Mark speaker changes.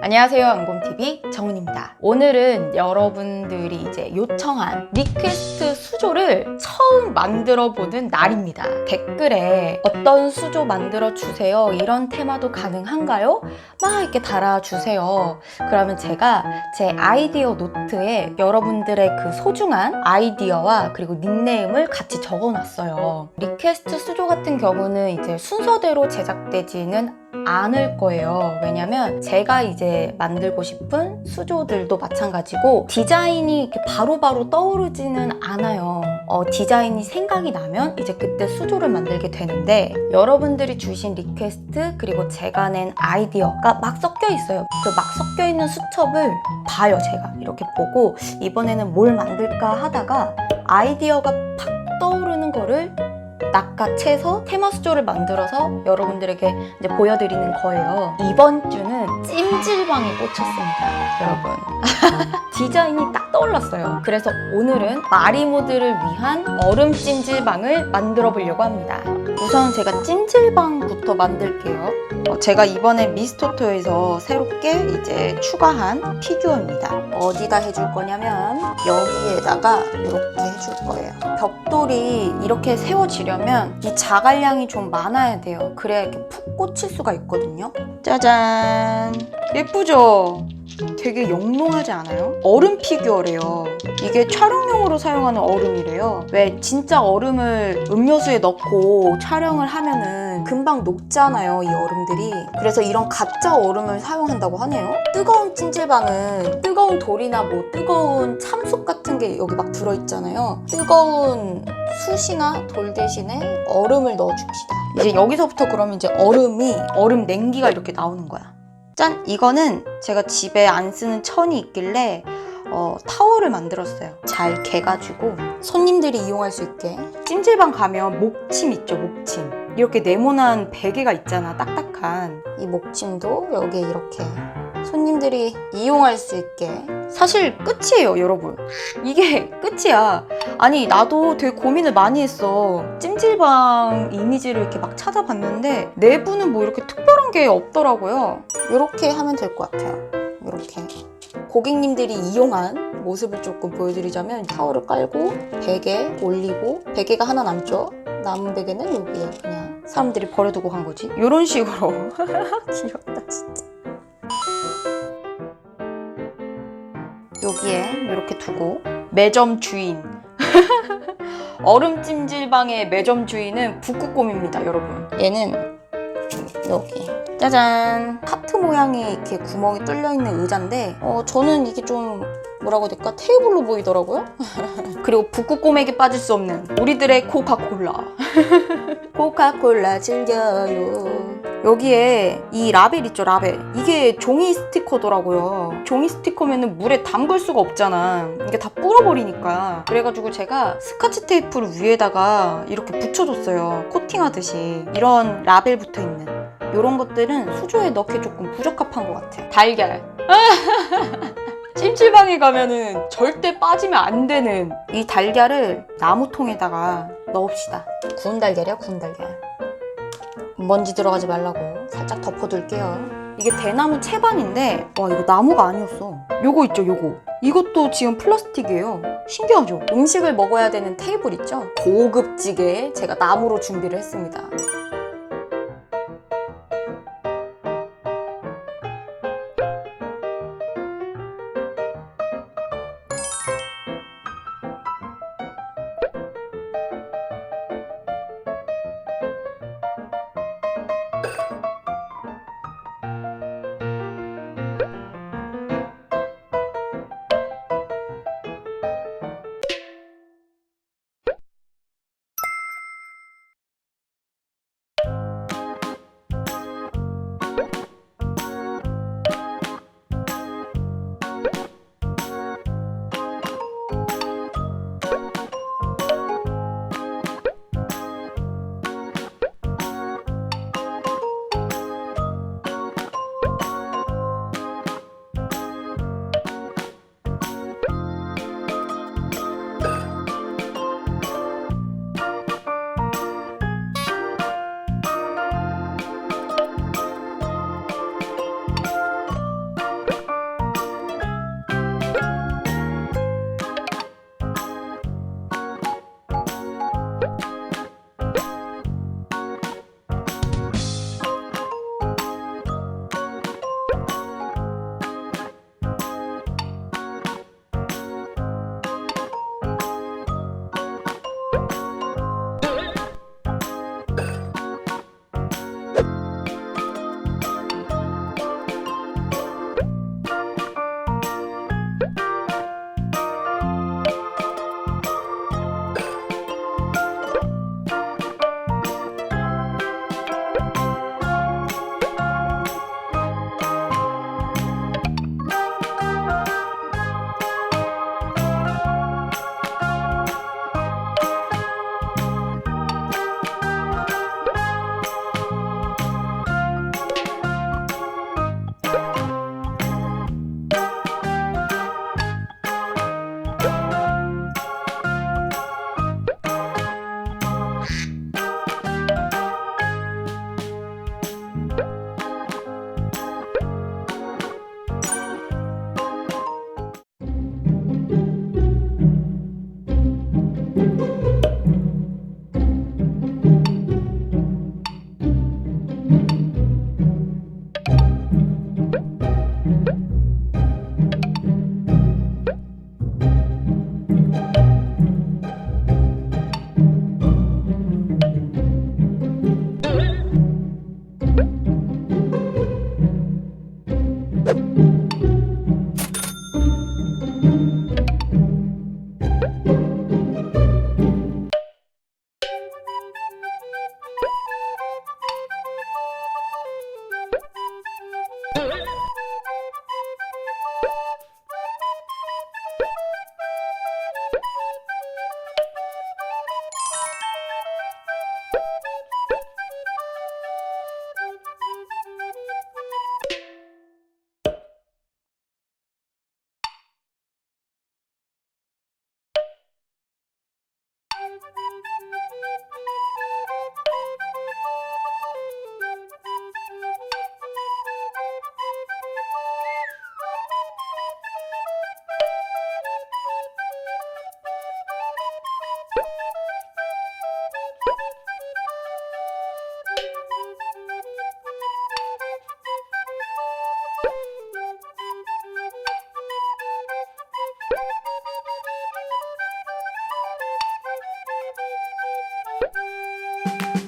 Speaker 1: 안녕하세요. 안곰TV 정은입니다. 오늘은 여러분들이 이제 요청한 리퀘스트 수조를 처음 만들어 보는 날입니다. 댓글에 어떤 수조 만들어 주세요. 이런 테마도 가능한가요? 막 이렇게 달아주세요. 그러면 제가 제 아이디어 노트에 여러분들의 그 소중한 아이디어와 그리고 닉네임을 같이 적어 놨어요. 리퀘스트 수조 같은 경우는 이제 순서대로 제작되지는 않을 거예요. 왜냐면 제가 이제 만들고 싶은 수조들도 마찬가지고 디자인이 이렇게 바로바로 떠오르지는 않아요. 어, 디자인이 생각이 나면 이제 그때 수조를 만들게 되는데 여러분들이 주신 리퀘스트 그리고 제가 낸 아이디어가 막 섞여 있어요. 그 막 섞여 있는 수첩을 봐요, 제가. 이렇게 보고 이번에는 뭘 만들까 하다가 아이디어가 팍 떠오르는 거를 낚아채서 테마 수조를 만들어서 여러분들에게 이제 보여드리는 거예요. 이번 주는 찜질방에 꽂혔습니다, 여러분. 디자인이 딱 떠올랐어요. 그래서 오늘은 마리모드를 위한 얼음 찜질방을 만들어 보려고 합니다. 우선 제가 찜질방부터 만들게요. 어, 제가 이번에 미스토토에서 새롭게 이제 추가한 피규어입니다. 어디다 해줄 거냐면 여기에다가 이렇게 해줄 거예요. 벽돌이 이렇게 세워지려면 이 자갈량이 좀 많아야 돼요. 그래야 이렇게 푹 꽂힐 수가 있거든요. 짜잔. 예쁘죠? 되게 영롱하지 않아요? 얼음 피규어래요. 이게 촬영용으로 사용하는 얼음이래요. 왜 진짜 얼음을 음료수에 넣고 촬영을 하면은 금방 녹잖아요, 이 얼음들이. 그래서 이런 가짜 얼음을 사용한다고 하네요. 뜨거운 찜질방은 뜨거운 돌이나 뭐 뜨거운 참숯 같은 게 여기 막 들어있잖아요. 뜨거운 숯이나 돌 대신에 얼음을 넣어줍시다. 이제 여기서부터 그러면 이제 얼음이 얼음 냉기가 이렇게 나오는 거야. 짠! 이거는 제가 집에 안 쓰는 천이 있길래 어, 타월을 만들었어요. 잘 개가지고 손님들이 이용할 수 있게. 찜질방 가면 목침 있죠, 목침. 이렇게 네모난 베개가 있잖아, 딱딱한. 이 목침도 여기에 이렇게 손님들이 이용할 수 있게. 사실 끝이에요, 여러분. 이게 끝이야. 아니, 나도 되게 고민을 많이 했어. 찜질방 이미지를 이렇게 막 찾아봤는데, 내부는 뭐 이렇게 특별한 게 없더라고요. 이렇게 하면 될 것 같아요. 이렇게. 고객님들이 이용한 모습을 조금 보여드리자면 타월을 깔고 베개 올리고 베개가 하나 남죠. 남은 베개는 여기에 그냥 사람들이 버려두고 간 거지. 이런 식으로 귀엽다 진짜. 여기에 이렇게 두고. 매점 주인. 얼음 찜질방의 매점 주인은 북극곰입니다 여러분. 얘는 여기. 짜잔. 하트 모양의 이렇게 구멍이 뚫려 있는 의자인데 어 저는 이게 좀 뭐라고 해야 될까? 테이블로 보이더라고요. 그리고 북극곰에게 빠질 수 없는 우리들의 코카콜라. 코카콜라 즐겨요. 여기에 이 라벨 있죠 라벨. 이게 종이 스티커더라고요. 종이 스티커면은 물에 담글 수가 없잖아. 이게 다 불어버리니까. 그래가지고 제가 스카치 테이프를 위에다가 이렇게 붙여줬어요. 코팅하듯이. 이런 라벨 붙어있는. 이런 것들은 수조에 넣기 조금 부적합한 것 같아요 달걀 찜질방에 가면은 절대 빠지면 안 되는 이 달걀을 나무통에다가 넣읍시다 구운 달걀이야 구운 달걀 먼지 들어가지 말라고 살짝 덮어둘게요. 이게 대나무 채반인데 와 이거 나무가 아니었어. 요거 있죠 요거. 이것도 지금 플라스틱이에요. 신기하죠? 음식을 먹어야 되는 테이블 있죠? 고급지게 제가 나무로 준비를 했습니다. What?